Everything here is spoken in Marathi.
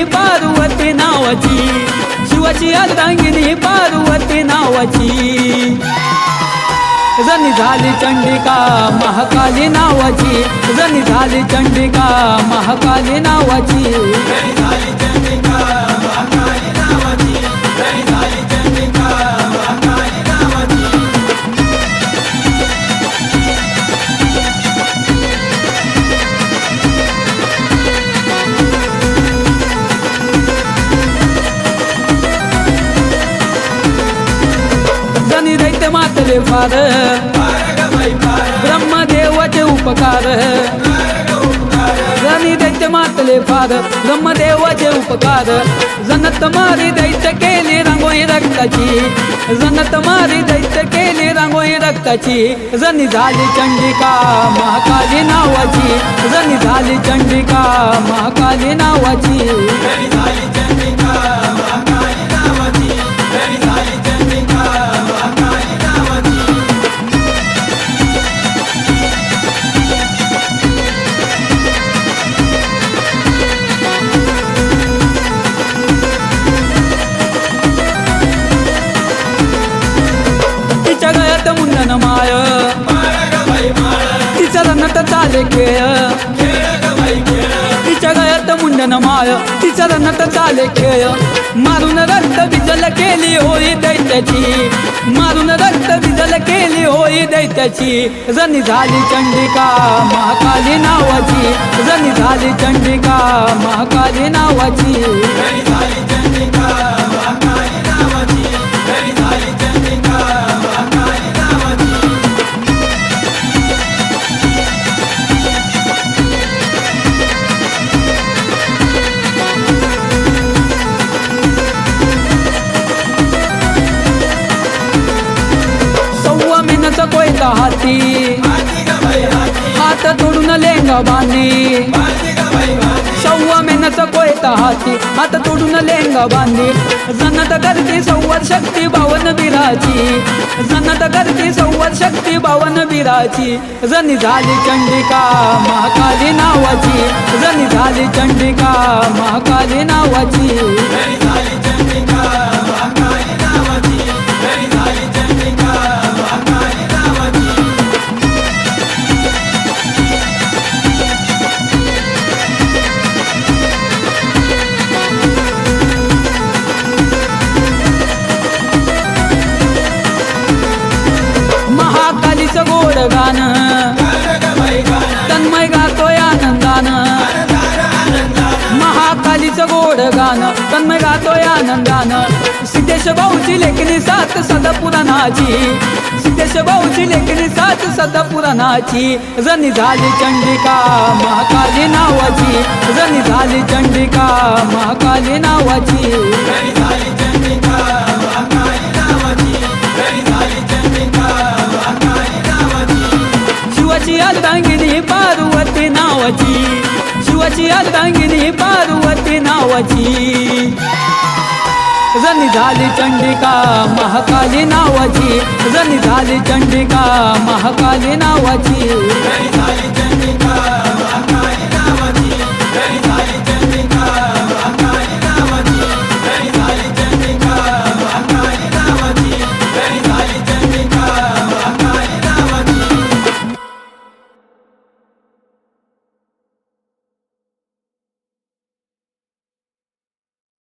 शिवाची अर्धांगिनी पार्वती नावाची. शिवाची अर्धांगिनी पार्वती नावाची. जनी झाली चंडिका महाकाली नावाची. जनी झाली चंडिका महाकाली नावाची. फार. ब्रह्मदेवाचे उपकार. जनी दैत्य मातले फार. ब्रह्मदेवाचे उपकार. जनत मारी दैत्य केली रांगोळी रक्ताची. जनत मारी दैत्य केली रांगोळी रक्ताची. जनी झाली चंडिका महाकाली नावाची. जनी झाली चंडिका महाकाली नावाची. तिच्या गळ्यात मुंडन माय. तिच्या रंगात चाले खेळ तिच्या गळ्यात मुंडन माय. तिच्या रंगात चाले खेळ मारून रक्त बिजल केली होळी दैत्याची. मारून रक्त बिजल केली होळी दैत्याची. जनी झाली चंडिका महाकाली नावाची. जनी झाली चंडिका महाकाली नावाची. न तोडून लेंगा सव्वा महिन्याचा कोयता हाती हात तोडून लेंगा बांधी. जन्नत करते संवाद शक्ती बावन बिराची. जन्नत करते संवाद शक्ती बावन बिराची. जनी झाली चंडिका महाकाली नावाची. जनी झाली चंडिका महाकाली नावाची. गान गाणं. तन्मय गातोय आनंदानं. महाकालीचं गोड गाणं. तन्मय गातोय आनंदानं. सिद्धेश भाऊची लेखणी सात सदा पुराणाची सिद्धेश भाऊची लेखणी सात सदा पुराणाची जनी झाली चंडिका महाकाली नावाची. जनी झाली चंडिका महाकाली नावाची. नावाची. शिवाची अर्धांगिनी पार्वती नावाची. जनी झाली चंडिका महाकाली नावाची. जनी झाली चंडिका महाकाली नावाची.